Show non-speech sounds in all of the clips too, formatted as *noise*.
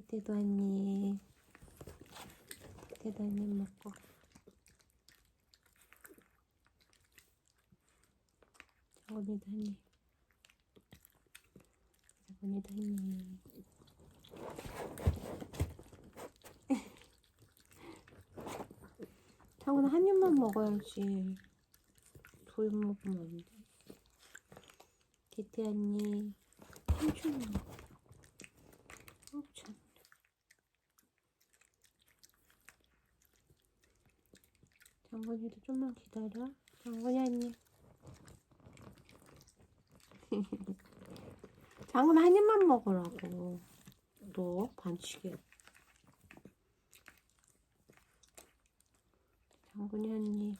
이때도 한입. 이때도 한입 먹고. 저번에도 한입. 저번에도 한입. 장훈아 한 입만 먹어야지. 둘 먹으면 안 돼. 기태 언니 삼촌 먹어. 어, 장군이도 좀만 기다려. 장군이 언니. 장군 한 입만 먹으라고. 너 반칙이야. 장군이 언니.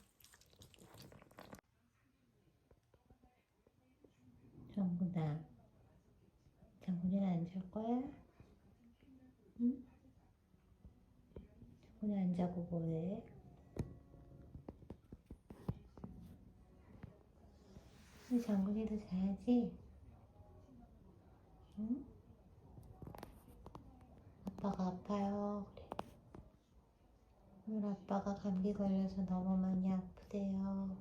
장군아. 장군이 안잘 거야? 응? 장군이 안 자고 뭐해? 우리 장군이도 자야지. 응? 아빠가 아파요. 그래. 오늘 아빠가 감기 걸려서 너무 많이 아프대요.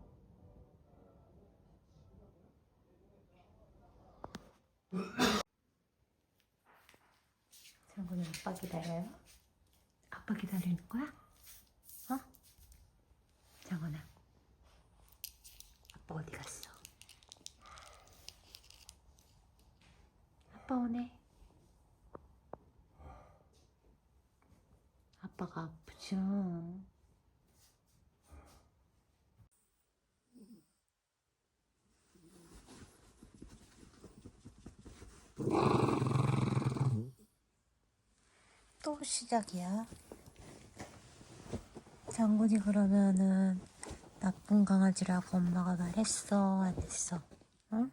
장군이 아빠 기다려요? 아빠 기다리는 거야? 어? 장군아. 아빠 어디 갔어? 아빠 오네. 아빠가 아프죠? 또 시작이야. 장군이 그러면은 나쁜 강아지라고 엄마가 말했어, 안 했어? 응?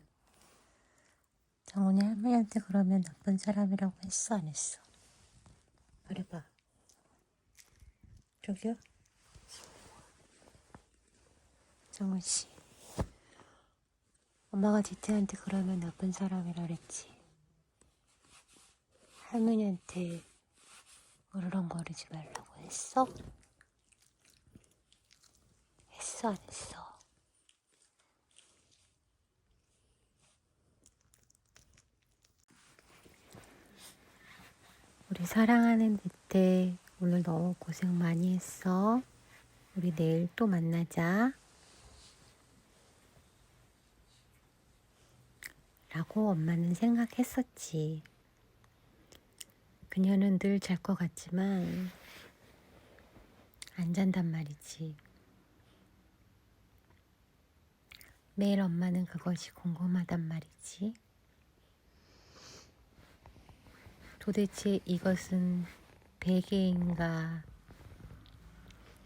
장훈이 할머니한테 그러면 나쁜 사람이라고 했어 안 했어? 말해봐 저기요? 정훈씨 엄마가 디테한테 그러면 나쁜 사람이라 그랬지 할머니한테 으르렁거리지 말라고 했어? 했어 안 했어? 우리 사랑하는 니때 오늘 너무 고생 많이 했어. 우리 내일 또 만나자. 라고 엄마는 생각했었지. 그녀는 늘 잘 것 같지만 안 잔단 말이지. 매일 엄마는 그것이 궁금하단 말이지. 도대체 이것은 베개인가?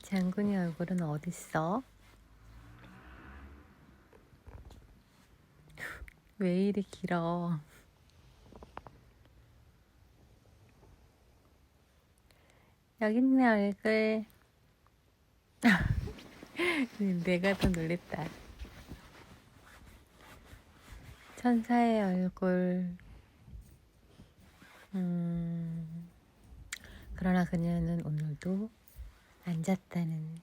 장군이 얼굴은 어딨어? 왜 이리 길어? 여기 있네 얼굴. *laughs* 내가 더 놀랬다. 천사의 얼굴. 음, 그러나 그녀는 오늘도 앉았다는